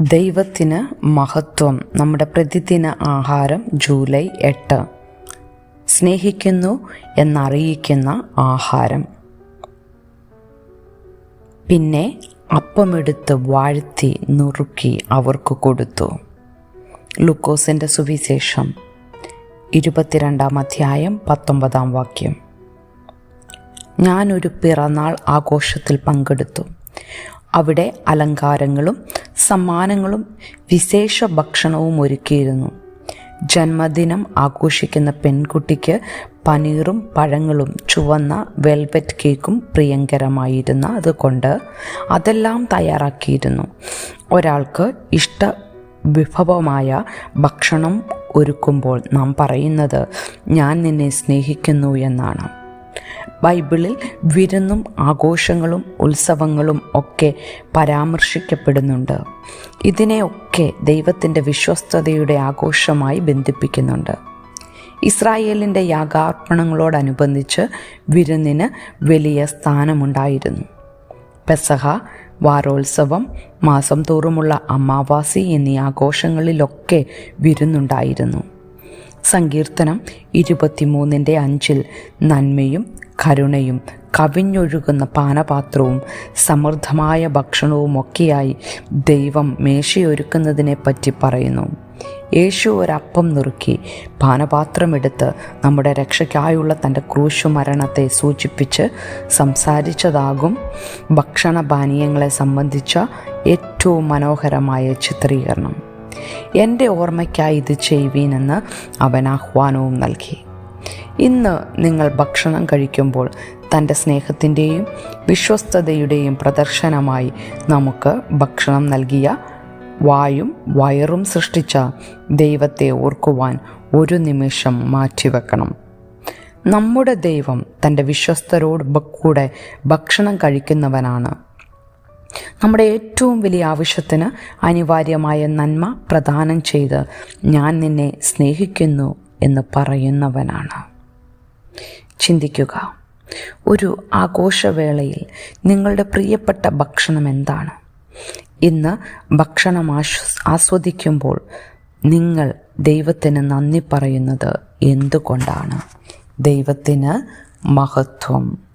ദൈവത്തിന് മഹത്വം. നമ്മുടെ പ്രതിദിന ആഹാരം ജൂലൈ എട്ട്. സ്നേഹിക്കുന്നു എന്നറിയിക്കുന്ന ആഹാരം. പിന്നെ അപ്പമെടുത്ത് വാഴ്ത്തി നുറുക്കി അവർക്ക് കൊടുത്തു. ലുക്കോസിന്റെ സുവിശേഷം. ഇരുപത്തിരണ്ടാം അധ്യായം പത്തൊമ്പതാം വാക്യം. ഞാനൊരു പിറന്നാൾ ആഘോഷത്തിൽ പങ്കെടുത്തു. അവിടെ അലങ്കാരങ്ങളും സമ്മാനങ്ങളും വിശേഷ ഭക്ഷണവും ഒരുക്കിയിരുന്നു. ജന്മദിനം ആഘോഷിക്കുന്ന പെൺകുട്ടിക്ക് പനീറും പഴങ്ങളും ചുവന്ന വെൽവെറ്റ് കേക്കും പ്രിയങ്കരമായിരുന്ന അതുകൊണ്ട് അതെല്ലാം തയ്യാറാക്കിയിരുന്നു. ഒരാൾക്ക് ഇഷ്ട വിഭവമായ ഭക്ഷണം ഒരുക്കുമ്പോൾ നാം പറയുന്നത് ഞാൻ നിന്നെ സ്നേഹിക്കുന്നു എന്നാണ്. ബൈബിളിൽ വിരുന്നും ആഘോഷങ്ങളും ഉത്സവങ്ങളും ഒക്കെ പരാമർശിക്കപ്പെടുന്നുണ്ട്. ഇതിനെയൊക്കെ ദൈവത്തിന്റെ വിശ്വസ്തതയുടെ ആഘോഷമായി ബന്ധിപ്പിക്കുന്നുണ്ട്. ഇസ്രായേലിന്റെ യാഗാർപ്പണങ്ങളോടനുബന്ധിച്ച് വിരുന്നിന് വലിയ സ്ഥാനമുണ്ടായിരുന്നു. പെസഹ വാരോത്സവം മാസം തോറുമുള്ള അമാവാസി എന്നീ ആഘോഷങ്ങളിലൊക്കെ വിരുന്നുണ്ടായിരുന്നു. സങ്കീർത്തനം ഇരുപത്തിമൂന്നിന്റെ അഞ്ചിൽ നന്മയും കരുണയും കവിഞ്ഞൊഴുകുന്ന പാനപാത്രവും സമൃദ്ധമായ ഭക്ഷണവുമൊക്കെയായി ദൈവം മേശയൊരുക്കുന്നതിനെപ്പറ്റി പറയുന്നു. യേശു ഒരപ്പം നുറുക്കി പാനപാത്രമെടുത്ത് നമ്മുടെ രക്ഷയ്ക്കായുള്ള തന്റെ ക്രൂശു മരണത്തെ സൂചിപ്പിച്ച് സംസാരിച്ചതാകും. ഭക്ഷണ പാനീയങ്ങളെ സംബന്ധിച്ച ഏറ്റവും മനോഹരമായ ചിത്രീകരണം. എന്റെ ഓർമ്മയ്ക്കായി ഇത് ചെയ്യുവീനെന്ന് അവൻ ആഹ്വാനവും നൽകി. ഇന്ന് നിങ്ങൾ ഭക്ഷണം കഴിക്കുമ്പോൾ തന്റെ സ്നേഹത്തിന്റെയും വിശ്വസ്തതയുടെയും പ്രദർശനമായി നമുക്ക് ഭക്ഷണം നൽകിയ വായും വയറും സൃഷ്ടിച്ച ദൈവത്തെ ഓർക്കുവാൻ ഒരു നിമിഷം മാറ്റിവെക്കണം. നമ്മുടെ ദൈവം തന്റെ വിശ്വസ്തരോട് കൂടെ ഭക്ഷണം കഴിക്കുന്നവനാണ്. നമ്മുടെ ഏറ്റവും വലിയ ആവശ്യത്തിന് അനിവാര്യമായ നന്മ പ്രദാനം ചെയ്ത് ഞാൻ നിന്നെ സ്നേഹിക്കുന്നു എന്ന് പറയുന്നവനാണ്. ചിന്തിക്കുക. ഒരു ആഘോഷവേളയിൽ നിങ്ങളുടെ പ്രിയപ്പെട്ട ഭക്ഷണം എന്താണ്? ഇന്ന് ഭക്ഷണം ആസ്വദിക്കുമ്പോൾ നിങ്ങൾ ദൈവത്തിന് നന്ദി പറയുന്നത് എന്തുകൊണ്ടാണ്? ദൈവത്തിന് മഹത്വം.